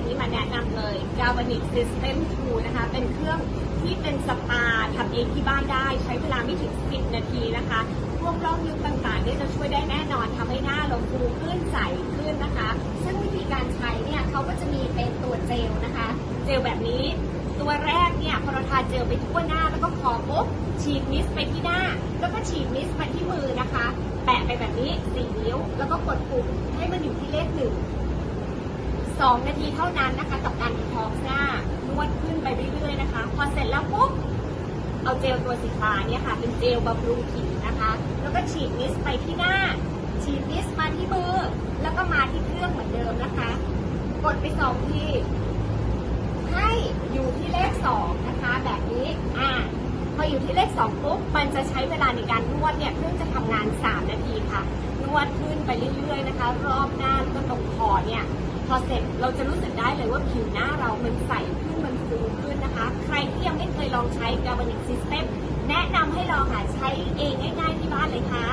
วันนี้มาแนะนำเลย Galvanic System 2 นะคะ เป็นเครื่องที่เป็นสปาทำเองที่บ้านได้ ใช้เวลาไม่ถึง 10 นาทีนะคะ พวกร่องยุบต่างๆเนี่ยจะช่วยได้แน่นอนทำให้หน้าเราฟูขึ้นใสขึ้นนะคะ ซึ่งวิธีการใช้เนี่ยเขาก็จะมีเป็นตัวเจลนะคะ เจลแบบนี้ ตัวแรกเนี่ยพอเราทาเจลไปทั่วหน้าแล้วก็คอปุ๊บฉีดมิสไปที่หน้า แล้วก็ฉีดมิสมาที่มือนะคะ แปะไปแบบนี้สี่นิ้ว แล้วก็กดปุ่มให้มันอยู่ที่เลขหนึ่ง สองนาทีเท่านั้นนะคะกับการดีท็อกซ์หน้านวดขึ้นไปเรื่อยๆนะคะ พอเสร็จแล้วปุ๊บเอาเจลตัวสีฟ้าเนี่ยค่ะ เป็นเจลบำรุงผิวนะคะ แล้วก็ฉีดมิสไปที่หน้า ฉีดมิสมาที่มือ แล้วก็มาที่เครื่องเหมือนเดิมนะคะ กดไปสองที ให้อยู่ที่เลขสองนะคะ แบบนี้ อ่า พออยู่ที่เลขสองปุ๊บ มันจะใช้เวลาในการนวดเนี่ยเครื่องจะทำงาน3นาทีค่ะ นวดขึ้นไปเรื่อยๆนะคะ รอบหน้าแล้วก็ตรงคอเนี่ย พอเสร็จเราจะรู้สึกได้เลยว่าผิวหน้าเรามันใสขึ้นมันฟูขึ้นนะคะ ใครที่ยังไม่เคยลองใช้ Galvanic System แนะนำให้ลองหาใช้เองง่ายๆที่บ้านเลยค่ะ